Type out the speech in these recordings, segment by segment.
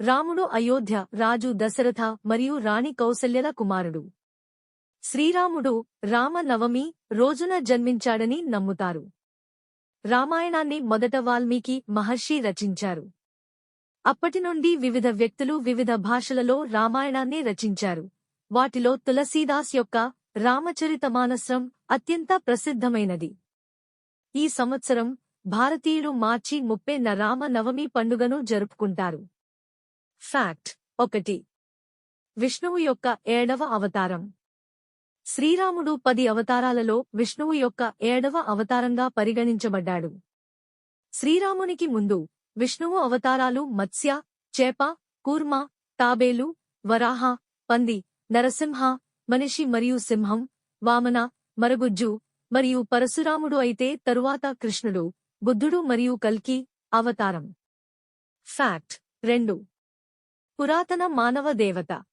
రాముడు అయోధ్య రాజు దశరథ మరియు రాణి కౌసల్యల కుమారుడు. శ్రీరాముడు రామ నవమి రోజున జన్మించాడని నమ్ముతారు. రామాయణాన్ని మొదట వాల్మీకి మహర్షి రచించారు. అప్పటి నుండి వివిధ వ్యక్తులు వివిధ భాషలలో రామాయణాన్ని రచించారు. వాటిలో తులసీదాస్ యొక్క రామచరితమానస్రం అత్యంత ప్రసిద్ధమైనది. ఈ సంవత్సరం భారతీయులు మార్చి ముప్పైన రామనవమి పండుగను జరుపుకుంటారు. ఫ్యాక్ట్ ఒకటి. విష్ణువు యొక్క ఏడవ అవతారం. శ్రీరాముడు పది అవతారాలలో విష్ణువు యొక్క ఏడవ అవతారంగా పరిగణించబడ్డాడు. శ్రీరామునికి ముందు విష్ణువు అవతారాలు మత్స్య చేప కూర్మ తాబేలు వరాహ పంది నరసింహ మనిషి మరియు సింహం వామన మరగుజ్జు మరియు పరశురాముడు అయితే తరువాత కృష్ణుడు బుద్ధుడు మరియు కల్కి అవతారం. ఫ్యాక్ట్ రెండు. పురాతన మానవ దేవత.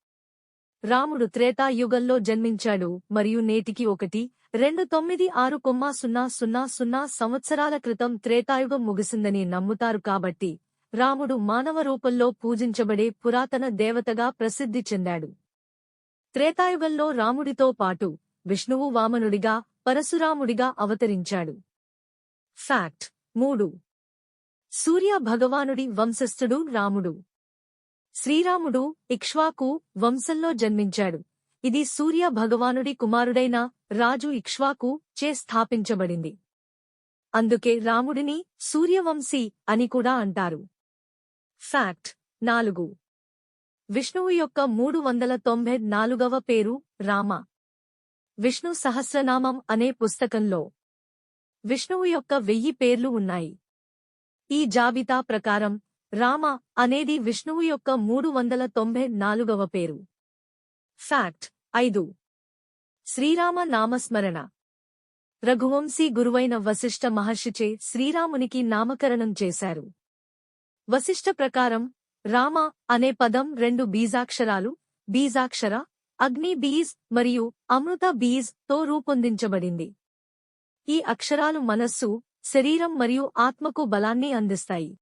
రాముడు త్రేతాయుగంలో జన్మించాడు మరియు నేటికి ఒకటి రెండు తొమ్మిది ఆరు కొమ్మా సున్నా సున్నా సున్నా సంవత్సరాల క్రితం త్రేతాయుగం ముగిసిందని నమ్ముతారు కాబట్టి రాముడు మానవ రూపంలో పూజించబడే పురాతన దేవతగా ప్రసిద్ధి చెందాడు. త్రేతాయుగంలో రాముడితో పాటు విష్ణువు వామనుడిగా పరశురాముడిగా అవతరించాడు. ఫ్యాక్ట్ మూడు. సూర్య భగవానుడి వంశస్థుడు రాముడు. శ్రీరాముడు ఇక్ష్వాకు వంశంలో జన్మించాడు. ఇది సూర్య భగవానుడి కుమారుడైన రాజు ఇక్ష్వాకు చే స్థాపించబడింది. అందుకే రాముడిని సూర్యవంశీ అని కూడా అంటారు. ఫ్యాక్ట్ నాలుగు. విష్ణువు యొక్క మూడు వందల తొంభై నాలుగవ పేరు రామ. విష్ణు సహస్రనామం అనే పుస్తకంలో విష్ణువు యొక్క వెయ్యి పేర్లు ఉన్నాయి. ఈ జాబితా ప్రకారం రామ అనేది విష్ణువు యొక్క మూడు వందల తొంభై నాలుగవ పేరు. ఫ్యాక్ట్ ఐదు. శ్రీరామ నామస్మరణ. రఘువంశీ గురువైన వశిష్ఠ మహర్షిచే శ్రీరామునికి నామకరణం చేశారు. వశిష్ఠ ప్రకారం రామ అనే పదం రెండు బీజాక్షరాలు బీజాక్షర అగ్ని బీజ్ మరియు అమృత బీజ్తో రూపొందించబడింది. ఈ అక్షరాలు మనస్సు శరీరం మరియు ఆత్మకు బలాన్ని అందిస్తాయి.